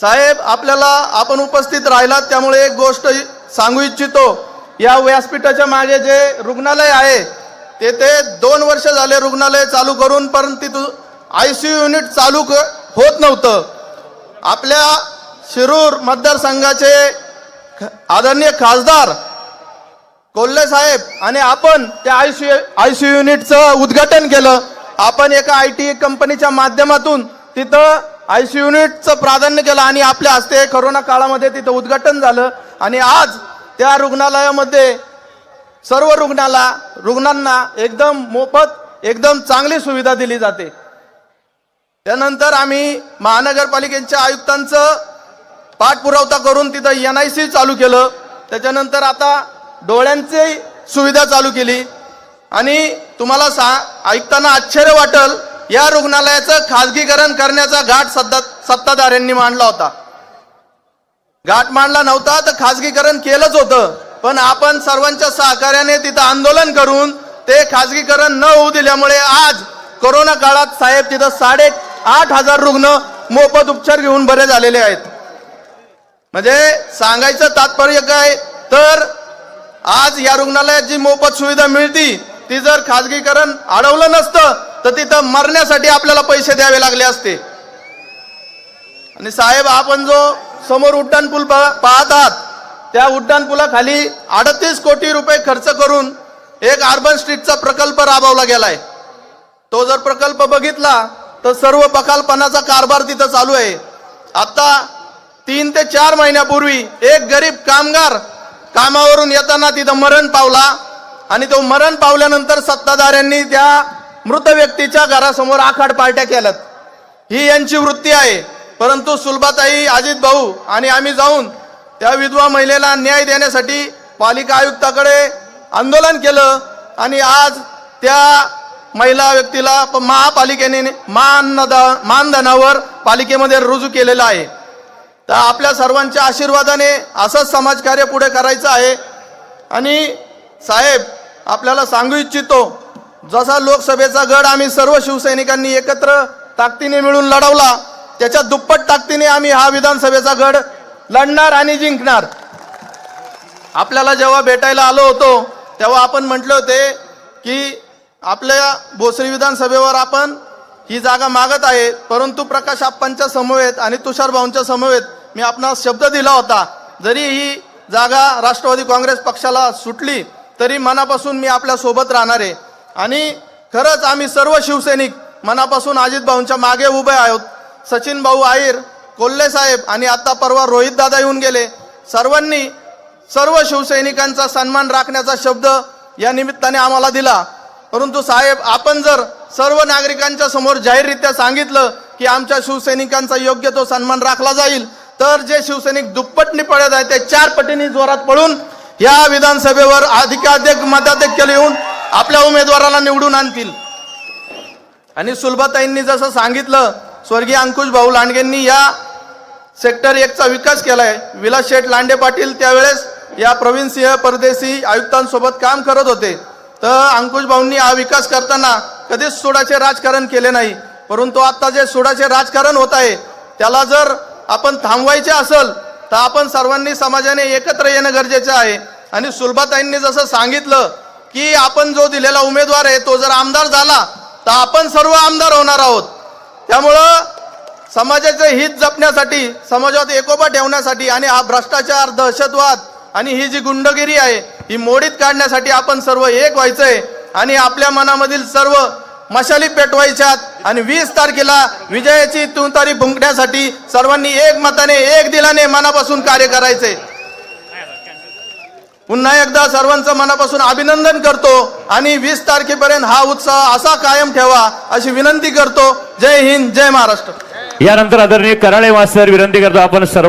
साहेब आपल्याला आपण उपस्थित राहिलात त्यामुळे एक गोष्ट सांगू इच्छितो. या व्यासपीठाच्या मागे जे रुग्णालय आहे तेथे दोन वर्ष झाले रुग्णालय चालू करून परंतु तिथं आय सी यू युनिट चालू क- होत नव्हतं. आपल्या शिरूर मतदारसंघाचे ख- आदरणीय खासदार कोल्हे साहेब आणि आपण त्या आय सी आय सी युनिटचं उद्घाटन केलं. आपण एका आय टी कंपनीच्या माध्यमातून तिथं आय सी युनिटचं प्राधान्य केलं आणि आपल्या हस्ते करोना काळामध्ये तिथं उद्घाटन झालं. आणि आज त्या रुग्णालयामध्ये सर्व रुग्णाला रुग्णांना एकदम मोफत एकदम चांगली सुविधा दिली जाते. त्यानंतर आम्ही महानगरपालिकेच्या आयुक्तांचं पाठपुरावता करून तिथं एन आय सी चालू केलं. त्याच्यानंतर आता डोळ्यांची सुविधा चालू केली. आणि तुम्हाला सा ऐकताना आश्चर्य वाटल या रुग्णालयाचं खाजगीकरण करण्याचा घाट सत्ता सत्ताधाऱ्यांनी मांडला होता. घाट मांडला नव्हता तर खाजगीकरण केलंच होतं. पण आपण सर्वांच्या सहकार्याने तिथं आंदोलन करून ते खाजगीकरण न होऊ दिल्यामुळे आज कोरोना काळात साहेब तिथं साडे आठ हजार रुग्ण मोफत उपचार घेऊन बरे झालेले आहेत. म्हणजे सांगायचं तात्पर्य काय? तर आज या रुग्णालयात जी मोफत सुविधा मिळती ती जर खाजगीकरण अडवलं नसतं तर तिथं मरण्यासाठी आपल्याला पैसे द्यावे लागले असते. आणि साहेब आपण जो समोर उड्डाण पूल पाहत आहात त्या उड्डाण पुलाखाली अडतीस कोटी रुपये खर्च करून एक अर्बन स्ट्रीटचा प्रकल्प राबवला गेलाय. तो जर प्रकल्प बघितला तर सर्व बकालपणाचा कारभार तिथं चालू आहे. आता तीन ते चार महिन्यापूर्वी एक गरीब कामगार कामावरून येताना तिथं मरण पावला. आणि तो मरण पावल्यानंतर सत्ताधाऱ्यांनी त्या मृत व्यक्तीच्या घरासमोर आखाड पार्ट्या केल्यात. ही यांची वृत्ती आहे. परंतु सुलभाताई अजित भाऊ आणि आम्ही जाऊन त्या विधवा महिलेला न्याय देण्यासाठी पालिका आयुक्ताकडे आंदोलन केलं आणि आज त्या महिला व्यक्तीला महापालिकेने मानदा मानधनावर पालिकेमध्ये रुजू केलेलं आहे. तर आपल्या सर्वांच्या आशीर्वादाने असंच समाजकार्य पुढे करायचं आहे. आणि साहेब आपल्याला सांगू इच्छितो जसा लोकसभेचा गड आम्ही सर्व शिवसैनिकांनी एकत्र ताकदीने मिळून लढवला त्याच्या दुप्पट ताकदीने आम्ही हा विधानसभेचा गड लढणार आणि जिंकणार. आपल्याला जेव्हा भेटायला आलो होतो तेव्हा आपण म्हटले होते की आपल्या भोसरी विधानसभेवर आपण ही जागा मागत आहे परंतु प्रकाश आप्पांच्या समवेत आणि तुषार भाऊंच्या समवेत मी आपणास शब्द दिला होता जरी ही जागा राष्ट्रवादी काँग्रेस पक्षाला सुटली तरी मनापासून मी आपल्यासोबत राहणार आहे. आणि खरंच आम्ही सर्व शिवसैनिक मनापासून अजित भाऊंच्या मागे उभे आहोत. सचिन भाऊ आईर कोल्हे साहेब आणि आता परवा रोहित दादा येऊन गेले. सर्वांनी सर्व शिवसैनिकांचा सन्मान राखण्याचा शब्द या निमित्ताने आम्हाला दिला. परंतु साहेब आपण जर सर्व नागरिकांच्या समोर जाहीररित्या सांगितलं की आमच्या शिवसैनिकांचा योग्य तो सन्मान राखला जाईल तर जे शिवसैनिक दुप्पटनी पडत आहेत ते चार पटीने जोरात पडून या विधानसभेवर अधिकाधिक मताधिक्य येऊन आपल्या उमेदवाराला निवडून आणतील. आणि सुलभाताईंनी जसं सांगितलं स्वर्गीय अंकुश भाऊ लांडगेंनी या सेक्टर एकचा विकास केलाय. विलास शेठ लांडे पाटील त्यावेळेस या प्रवीण सिंह परदेशी आयुक्तांसोबत काम करत होते. तर अंकुश भाऊंनी हा विकास करताना कधीच सोडाचे राजकारण केले नाही. परंतु आता जे सोडाचे राजकारण होत आहे त्याला जर आपण थांबवायचे असेल तर आपण सर्वांनी समाजाने एकत्र येणं गरजेचं आहे. आणि सुलभाताईंनी जसं सांगितलं की आपण जो दिलेला उमेदवार आहे तो जर आमदार झाला तर आपण सर्व आमदार होणार आहोत. त्यामुळं समाजाचे हित जपण्यासाठी समाजात एकोपा ठेवण्यासाठी आणि हा भ्रष्टाचार दहशतवाद आणि ही जी गुंडगिरी आहे ही मोडीत काढण्यासाठी आपण सर्व एक व्हायचंय आणि आपल्या मनामधील सर्व मशाली पेटवायच्यात आणि वीस तारखेला विजयाची तुतारी भुंकण्यासाठी सर्वांनी एक मताने एक दिलाने मनापासून कार्य करायचंय. पुन्हा एकदा सर्वांचं मनापासून अभिनंदन करतो आणि वीस तारखेपर्यंत हा उत्साह असा कायम ठेवा अशी विनंती करतो. जय हिंद जय महाराष्ट्र. यानंतर आदरणीय कराळे मास्तर विनंती करतो आपण सर्व